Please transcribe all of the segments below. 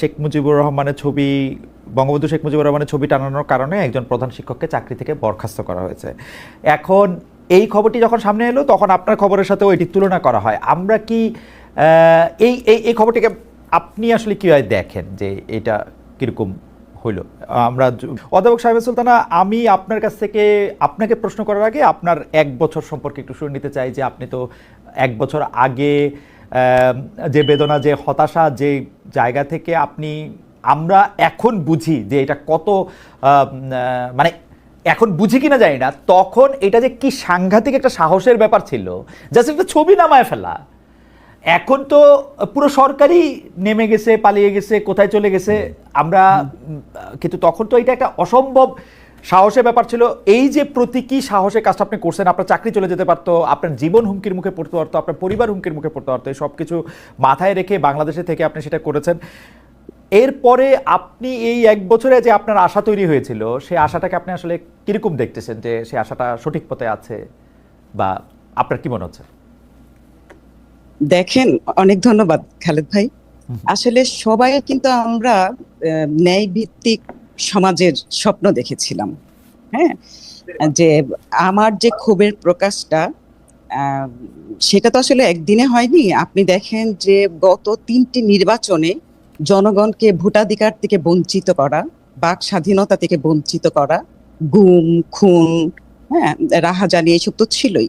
শেখ মুজিবুর রহমানের ছবি, বঙ্গবন্ধু শেখ মুজিবুর রহমানের ছবি টানানোর কারণে একজন প্রধান শিক্ষককে চাকরি থেকে বরখাস্ত করা হয়েছে। এখন এই খবরটি যখন সামনে এলো, তখন আপনার খবরের সাথেও এটির তুলনা করা হয়। আমরা কি এই এই এই খবরটিকে আপনি আসলে কীভাবে দেখেন যে এটা কীরকম হইল? আমরা অধ্যাপক সাহেব সুলতানা, আমি আপনার কাছ থেকে আপনাকে প্রশ্ন করার আগে আপনার এক বছর সম্পর্কে একটু শুনে নিতে চাই যে আপনি তো এক বছর আগে যে বেদনা, যে হতাশা, যে জায়গা থেকে আপনি, আমরা এখন বুঝি যে এটা কত মানে এখন বুঝি কিনা জানি না, তখন এটা যে কি সাংঘাতিক একটা সাহসের ব্যাপার ছিল জাস্ট একটা ছবি নামায় ফেলা। এখন তো পুরো সরকারই নেমে গেছে, পালিয়ে গেছে, কোথায় চলে গেছে, আমরা, কিন্তু তখন তো এটা একটা অসম্ভব সাহসের ব্যাপার ছিল এই যে প্রতীকী সাহসের কাজটা আপনি করছেন আপনার চাকরি চলে যেতে পারতো আপনার জীবন হুমকির মুখে পড়তে পারতো আপনার পরিবার হুমকির মুখে পড়তে পারতো এই সব কিছু মাথায় রেখে বাংলাদেশে থেকে আপনি সেটা করেছেন। এরপরে আপনি এই এক বছরে যে আপনার আশা তৈরি হয়েছিল সেই আশাটাকে আপনি আসলে কীরকম দেখতেছেন যে সেই আশাটা সঠিক পথে আছে বা আপনার কি মনে হচ্ছে? দেখেন অনেক ধন্যবাদ খালেদ ভাই। আসলে সবাই কিন্তু আমরা ন্যায় ভিত্তিক সমাজের স্বপ্ন দেখেছিলাম। হ্যাঁ? যে আমার যে ক্ষোভের প্রকাশটা সেটা তো আসলে একদিনে হয়নি। আপনি দেখেন যে গত তিনটি নির্বাচনে জনগণকে ভোটাধিকার থেকে বঞ্চিত করা, বাক স্বাধীনতা থেকে বঞ্চিত করা, গুম, খুন হ্যাঁ রাহাজানি এইসব তো ছিলই।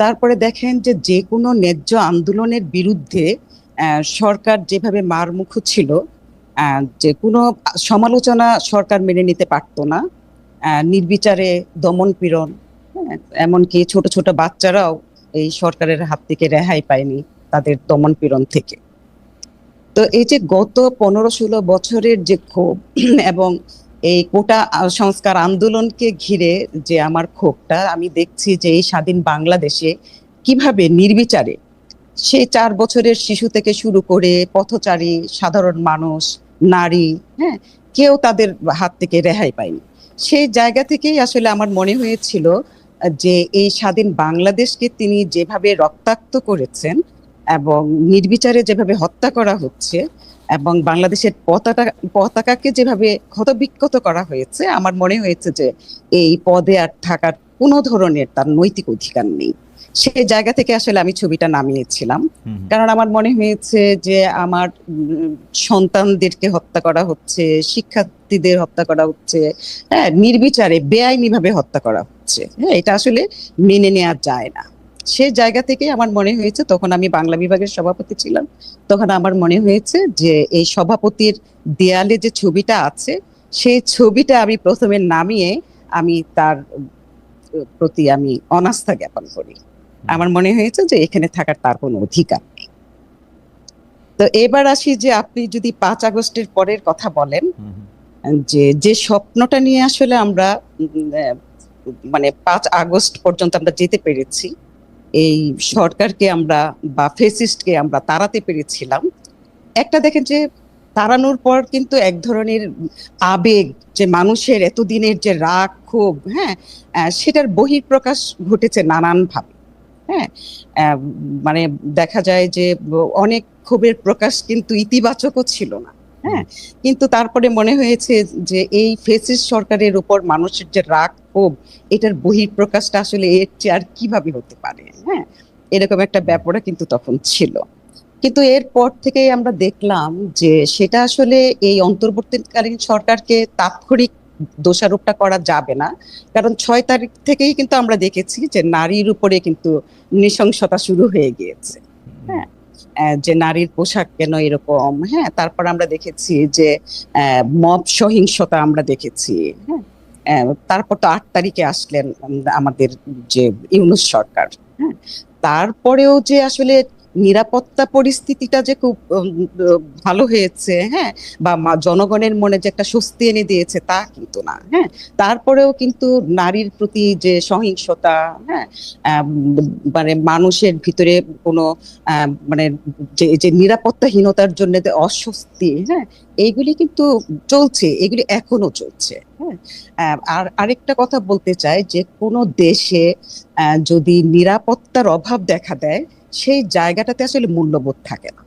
তারপরে দেখেন যে যে কোনো ন্যায্য আন্দোলনের বিরুদ্ধে সরকার যেভাবে মারমুখ ছিল যে কোনো সমালোচনা সরকার মেনে নিতে পারতো না। নির্বিচারে দমন পীড়ন হ্যাঁ, এমনকি ছোট ছোট বাচ্চারাও এই সরকারের হাত থেকে রেহাই পায়নি তাদের দমন পীড়ন থেকে। তো এই যে গত পনেরো ষোলো বছরের যে ক্ষোভ এবং এই কোটা সংস্কার আন্দোলনকে ঘিরে যে আমার ক্ষোভটা আমি দেখছি যে এই স্বাধীন বাংলাদেশে কীভাবে নির্বিচারে সে চার বছরের শিশু থেকে শুরু করে পথচারী সাধারণ মানুষ নারী হ্যাঁ কেউ তাদের হাত থেকে রেহাই পায়নি। সেই জায়গা থেকেই আসলে আমার মনে হয়েছিল, যে এই স্বাধীন বাংলাদেশকে তিনি যেভাবে রক্তাক্ত করেছেন এবং নির্বিচারে যেভাবে হত্যা করা হচ্ছে এবং বাংলাদেশের পতাকা, পতাকাকে যেভাবে ক্ষতবিক্ষত করা হয়েছে, আমার মনে হয়েছে যে এই পদে আর থাকার কোনো ধরনের তার নৈতিক অধিকার নেই। সেই জায়গা থেকে আসলে আমি ছবিটা নামিয়েছিলাম। কারণ আমার মনে হয়েছে যে আমার সন্তানদেরকে হত্যা করা হচ্ছে শিক্ষার্থীদের হত্যা করা হচ্ছে হ্যাঁ নির্বিচারে বেআইনি ভাবে হত্যা করা হচ্ছে। হ্যাঁ এটা আসলে মেনে নেওয়া যায় না। সে জায়গা থেকে আমার মনে হয়েছে তখন আমি বাংলা বিভাগের সভাপতি ছিলাম তখন আমার মনে হয়েছে যে এই সভাপতির দেয়ালে যে ছবিটা আছে সেই ছবিটা আমি প্রথমে নামিয়ে আমি তার প্রতি আমি অনাস্থা জ্ঞাপন করি। আমার মনে হয়েছে যে এখানে থাকার তার কোনো অধিকার নেই। তো এবার আসি যে আপনি যদি পাঁচ আগস্টের পরের কথা বলেন যে যে স্বপ্নটা নিয়ে আসলে আমরা মানে পাঁচ আগস্ট পর্যন্ত আমরা যেতে পেরেছি এই সরকারকে আমরা বা ফেসিস্টকে আমরা তাড়াতে পেরেছিলাম। একটা দেখেন যে তাড়ানোর পর কিন্তু এক ধরনের আবেগ যে মানুষের এতদিনের যে রাগ ক্ষোভ হ্যাঁ সেটার বহিঃপ্রকাশ ঘটেছে নানান ভাবে হ্যাঁ? মানে দেখা যায় যে অনেক ক্ষোভের প্রকাশ কিন্তু ইতিবাচকও ছিল না হ্যাঁ? কিন্তু তারপরে মনে হয়েছে যে এই ফেসিস সরকারের উপর মানুষের যে রাগ, ক্ষোভ, এটার বহিঃপ্রকাশটা আসলে এর চেয়ে আর কীভাবে হতে পারে হ্যাঁ? এরকম একটা ব্যাপারও কিন্তু তখন ছিল। কিন্তু এরপর থেকেই আমরা দেখলাম যে সেটা আসলে এই অন্তর্বর্তীকালীন সরকারকে তাৎক্ষণিক দোষারোপটা করা যাবে না। কারণ ছয় তারিখ থেকেই কিন্তু আমরা দেখেছি যে নারীর উপরে কিন্তু নৃশংসতা শুরু হয়ে গিয়েছে। হ্যাঁ যে নারীর পোশাক কেন এরকম হ্যাঁ তারপর আমরা দেখেছি যে মব সহিংসতা আমরা দেখেছি হ্যাঁ তারপর তো আট তারিখে আসলেন আমাদের যে ইউনুস সরকার হ্যাঁ তারপরেও যে আসলে নিরাপত্তা পরিস্থিতিটা যে খুব ভালো হয়েছে হ্যাঁ বা জনগণের মনে যে একটা স্বস্তি এনে দিয়েছে তা কিন্তু না হ্যাঁ। তারপরেও কিন্তু নারীর প্রতি যে সহিংসতা হ্যাঁ মানে মানুষের ভিতরে কোনো মানে যে যে নিরাপত্তাহীনতার জন্য যে অস্বস্তি হ্যাঁ এইগুলি কিন্তু চলছে, এগুলি এখনও চলছে হ্যাঁ। আর আরেকটা কথা বলতে চাই যে কোনো দেশে যদি নিরাপত্তার অভাব দেখা দেয় সেই জায়গাটাতে আসলে মূল্যবোধ থাকে না।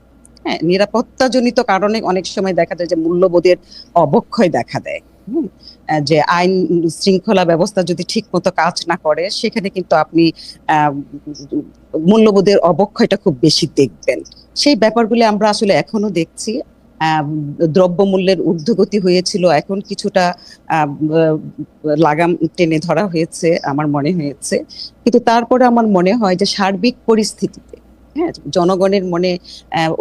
হ্যাঁ নিরাপত্তাজনিত কারণে অনেক সময় দেখা যায় যে মূল্যবোধের অবক্ষয় দেখা দেয়। যে আইন শৃঙ্খলা ব্যবস্থা যদি ঠিক মতো কাজ না করে, সেখানে কিন্তু আপনি মূল্যবোধের অবক্ষয়টা খুব বেশি দেখবেন। সেই ব্যাপারগুলি আমরা আসলে এখনও দেখছি। দ্রব্যমূল্যের ঊর্ধ্বগতি হয়েছিল। এখন কিছুটা লাগাম টেনে ধরা হয়েছে আমার মনে হয়েছে। কিন্তু তারপরে আমার মনে হয় যে সার্বিক পরিস্থিতিতে হ্যাঁ জনগণের মনে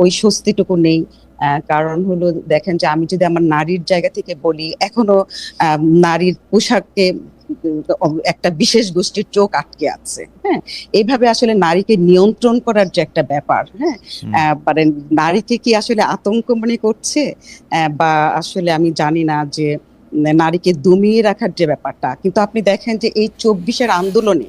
ওই স্বস্তিটুকু নেই। কারণ হলো দেখেন যে আমি যদি আমার নারীর জায়গা থেকে বলি, এখনও নারীর পোশাককে একটা বিশেষ গোষ্ঠীর চোখ আটকে আছে হ্যাঁ? এইভাবে আসলে নারীকে নিয়ন্ত্রণ করার যে একটা ব্যাপার হ্যাঁ? মানে নারীকে কি আসলে আতঙ্ক মনে করছে? বা আসলে আমি জানি না যে নারীকে দমিয়ে রাখার যে ব্যাপারটা কিন্তু আপনি দেখেন যে এই চব্বিশের আন্দোলনে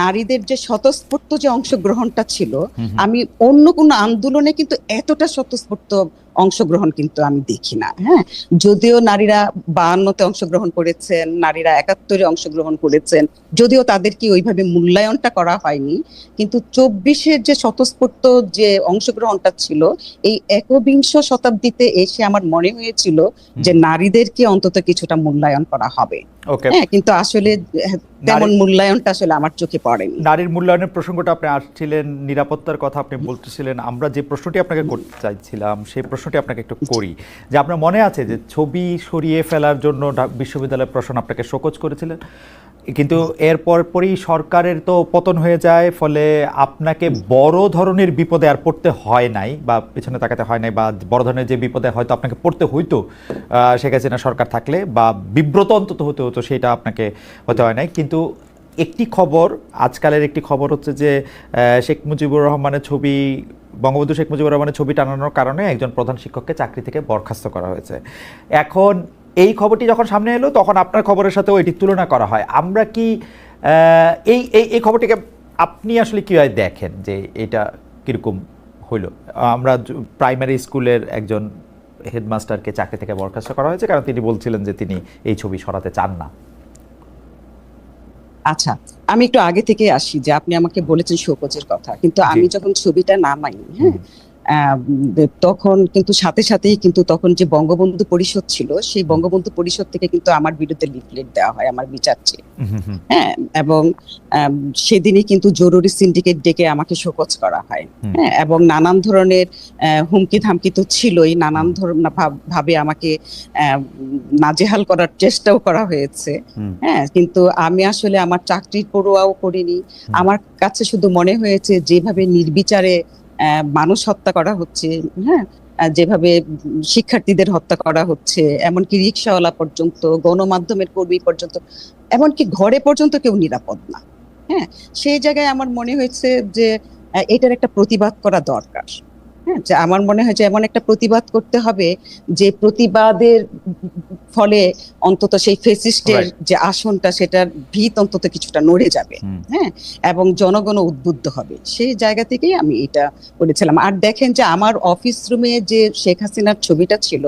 নারীদের যে স্বতঃস্ফূর্ত যে অংশগ্রহণটা ছিল। আমি অন্য কোনো আন্দোলনে কিন্তু এতটা স্বতঃস্ফূর্ত অংশগ্রহণ কিন্তু আমি দেখি না হ্যাঁ? যদিও নারীরা বায়ান্নতে অংশগ্রহণ করেছেন নারীরা একাত্তরে অংশগ্রহণ করেছেন যদিও তাদের কি ওইভাবে মূল্যায়নটা করা হয়নি কিন্তু চব্বিশের যে স্বতঃস্ফূর্ত যে অংশগ্রহণটা ছিল এই একবিংশ শতাব্দীতে এসে আমার মনে হয়েছিল যে নারীদেরকে অন্তত কিছুটা মূল্যায়ন করা হবে। হ্যাঁ কিন্তু আসলে তেমন মূল্যায়নটা আসলে আমার চোখে পড়েনি। নারীর মূল্যায়নের প্রসঙ্গটা আপনি আসছিলেন নিরাপত্তার কথা আপনি বলতেছিলেন। আমরা যে প্রশ্নটি আপনাকে করতে চাইছিলাম সেই প্রশ্নটি আপনাকে একটু করি। যে আপনার মনে আছে যে ছবি সরিয়ে ফেলার জন্য বিশ্ববিদ্যালয়ের বিশ্ববিদ্যালয় প্রশাসন আপনাকে শোকজ করেছিলেন? কিন্তু এরপর পরই সরকারের তো পতন হয়ে যায়, ফলে আপনাকে বড় ধরনের বিপদে আর পড়তে হয় নাই বা পিছনে তাকাতে হয় নাই বা বড় ধরনের যে বিপদে হয়তো আপনাকে পড়তে হইতো শেখ হাসিনা সরকার থাকলে বা বিব্রত অন্তত হতে হতো সেটা আপনাকে হতে হয় নাই। কিন্তু একটি খবর, আজকালের একটি খবর হচ্ছে যে শেখ মুজিবুর রহমানের ছবি, বঙ্গবন্ধু শেখ মুজিবুর রহমানের ছবি টানানোর কারণে একজন প্রধান শিক্ষককে চাকরি থেকে বরখাস্ত করা হয়েছে। এখন এই খবরটি যখন সামনে এলো তখন আপনার খবরের সাথেও এটি তুলনা করা হয়। আমরা কি এই এই এই খবরটিকে আপনি আসলে কীভাবে দেখেন যে এটা কীরকম হইল? আমরা প্রাইমারি স্কুলের একজন হেডমাস্টারকে চাকরি থেকে বরখাস্ত করা হয়েছে কারণ তিনি বলছিলেন যে তিনি এই ছবি সরাতে চান না। আচ্ছা আমি একটু আগে থেকে আসি যে আপনি আমাকে বলেছেন শোকজের কথা কিন্তু আমি যখন ছবিটা নামাই হ্যাঁ তখন কিন্তু সাথে সাথেই কিন্তু তখন যে বঙ্গবন্ধু পরিষদ ছিল সেই বঙ্গবন্ধু পরিষদ থেকে কিন্তু আমার বিরুদ্ধে লিফলেট দেওয়া হয় আমার বিচার চেয়ে। হ্যাঁ এবং সেদিনই কিন্তু জরুরি সিন্ডিকেট ডেকে আমাকে শোকজ করা হয়। হ্যাঁ এবং নানান ধরনের হুমকি ধামকি তো ছিলই নানান ধরনের ভাব- আমাকে আহ, নাজেহাল করার চেষ্টাও করা হয়েছে। হ্যাঁ কিন্তু আমি আসলে আমার চাকরির পড়ুয়াও করিনি। আমার কাছে শুধু মনে হয়েছে যেভাবে নির্বিচারে মানুষ হত্যা করা হচ্ছে হ্যাঁ? যেভাবে শিক্ষার্থীদের হত্যা করা হচ্ছে, এমনকি রিক্সাওয়ালা পর্যন্ত, গণমাধ্যমের কর্মী পর্যন্ত, এমনকি ঘরে পর্যন্ত কেউ নিরাপদ না হ্যাঁ? সেই জায়গায় আমার মনে হয়েছে যে এটার একটা প্রতিবাদ করা দরকার। হ্যাঁ আমার মনে হয় যে এমন একটা প্রতিবাদ করতে হবে যে প্রতিবাদের ফলে অন্তত সেই ফেসিস্টের যে আসনটা সেটার ভিত অন্তত কিছুটা নড়ে যাবে। হ্যাঁ এবং জনগণ উদ্বুদ্ধ হবে। সেই জায়গা থেকেই আমি এটা করেছিলাম আর দেখেন যে আমার অফিস রুমে যে শেখ হাসিনার ছবিটা ছিল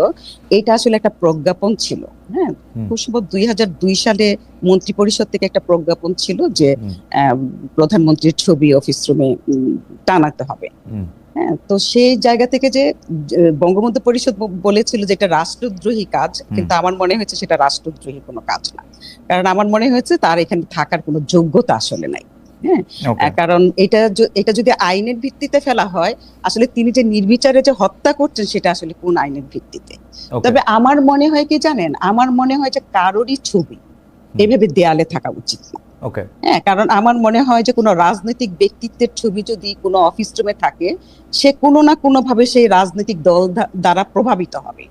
এটা আসলে একটা প্রজ্ঞাপন ছিল। হ্যাঁ খুব সম্ভব দুই হাজার দুই সালে মন্ত্রী পরিষদ থেকে একটা প্রজ্ঞাপন ছিল যে আহ, প্রধানমন্ত্রীর ছবি অফিস রুমে টানাতে হবে। হ্যাঁ তো সেই জায়গা থেকে যে বঙ্গবন্ধু পরিষদ বলেছিল যে এটা রাষ্ট্রদ্রোহী কাজ কিন্তু আমার মনে হয়েছে সেটা রাষ্ট্রদ্রোহী কোনো কাজ না। কারণ আমার মনে হয়েছে তার এখানে থাকার কোনো যোগ্যতা আসলে নাই। হ্যাঁ কারণ এটা এটা যদি আইনের ভিত্তিতে ফেলা হয় আসলে তিনি যে নির্বিচারে যে হত্যা করছেন সেটা আসলে কোন আইনের ভিত্তিতে? তবে আমার মনে হয় কি জানেন? আমার মনে হয় যে কারোরই ছবি এভাবে দেয়ালে থাকা উচিত না। ওকে হ্যাঁ কারণ আমার মনে হয় যে কোনো রাজনৈতিক ব্যক্তিত্বের ছবি যদি কোনো অফিস রুমে থাকে সে কোনো না কোনো ভাবে সেই রাজনৈতিক দল দ্বারা প্রভাবিত হবে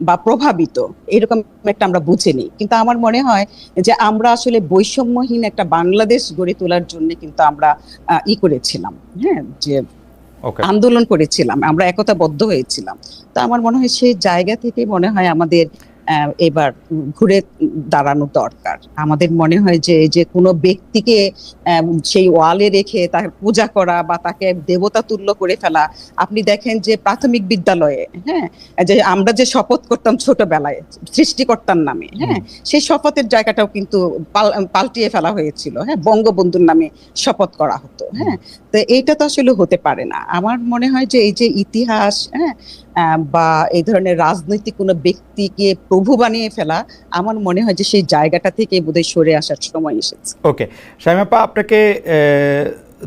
বা প্রভাবিত। এরকম একটা আমরা বুঝে নিই। কিন্তু আমার মনে হয় যে আমরা আসলে বৈষম্যহীন একটা বাংলাদেশ গড়ে তোলার জন্য কিন্তু আমরা ই করেছিলাম। হ্যাঁ যে আন্দোলন করেছিলাম। আমরা একতাবদ্ধ হয়েছিলাম। তো আমার মনে হয় সেই জায়গা থেকে মনে হয় আমাদের এবার ঘুরে দাঁড়ানো দরকার। আমাদের মনে হয় যে যে কোনো ব্যক্তিকে সেই ওয়ালে রেখে তাকে পূজা করা বা তাকে দেবতা তুল্য করে ফেলা আপনি দেখেন যে প্রাথমিক বিদ্যালয়ে হ্যাঁ যে আমরা যে শপথ করতাম ছোটবেলায় সৃষ্টিকর্তার নামে হ্যাঁ সেই শপথের জায়গাটাও কিন্তু পাল্টিয়ে ফেলা হয়েছিল হ্যাঁ বঙ্গবন্ধুর নামে শপথ করা হতো হ্যাঁ। তো এইটা তো আসলে হতে পারে না। আমার মনে হয় যে এই যে ইতিহাস হ্যাঁ বা এই ধরনের রাজনৈতিক কোনো ব্যক্তিকে প্রভু বানিয়ে ফেলা, আমার মনে হয় যে সেই জায়গাটা থেকে বোধহয় সরে আসার সময় এসেছে। ওকে শাইমাপা আপনাকে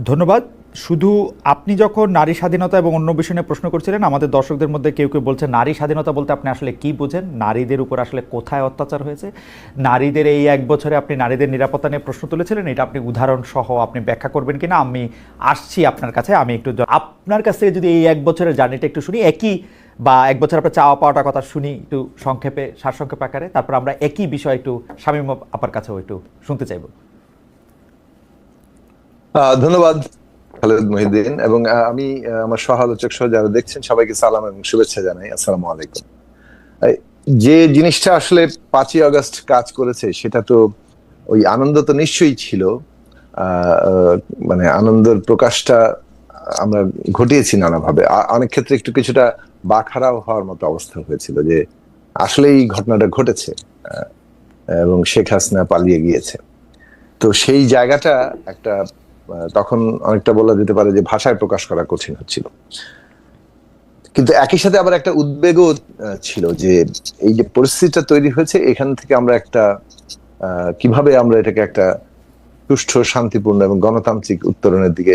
ধন্যবাদ। শুধু আপনি যখন নারী স্বাধীনতা এবং অন্য বিষয় নিয়ে প্রশ্ন করছিলেন, আমাদের দর্শকদের মধ্যে কেউ কেউ বলছে নারী স্বাধীনতা বলতে আপনি আসলে কি বুঝেন? নারীদের উপর আসলে কোথায় অত্যাচার হয়েছে? নারীদের এই এক বছরে আপনি নারীদের নিরাপত্তা নিয়ে প্রশ্ন তুলেছিলেন, এটা আপনি উদাহরণ সহ আপনি ব্যাখ্যা করবেন কিনা? আমি আসছি আপনার কাছে, আমি একটু আপনার কাছ থেকে যদি এই এক বছরের জার্নিটা একটু শুনি, একই বা এক বছর আপনার চাওয়া পাওয়াটা কথা শুনি একটু সংক্ষেপে, সারসংক্ষেপ আকারে, তারপর আমরা একই বিষয় একটু শামীম আপার কাছেও একটু শুনতে চাইব। ধন্যবাদ। খালেদ মহিউদ্দিন এবং আমি আমার সহ আলোচক সহ যারা দেখছেন সবাইকে সালাম এবং শুভেচ্ছা জানাই। আসসালামু আলাইকুম। যে জিনিসটা আসলে পাঁচই আগস্ট কাজ করেছে, সেটা তো ওই আনন্দ তো নিশ্চয়ই ছিল। মানে আনন্দের প্রকাশটা আমরা ঘটিয়েছি নানাভাবে। অনেক ক্ষেত্রে একটু কিছুটা বাখারাও হওয়ার মতো অবস্থা হয়েছিল যে আসলে এই ঘটনাটা ঘটেছে এবং শেখ হাসিনা পালিয়ে গিয়েছে। তো সেই জায়গাটা একটা তখন অনেকটা বলা যেতে পারে যে ভাষায় প্রকাশ করা কঠিন হচ্ছিল। কিন্তু একই সাথে আবার একটা উদ্বেগও ছিল যে এই যে পরিস্থিতিটা তৈরি হয়েছে, এখান থেকে আমরা একটা কীভাবে আমরা এটাকে একটা সুষ্ঠু, শান্তিপূর্ণ এবং গণতান্ত্রিক উত্তরণের দিকে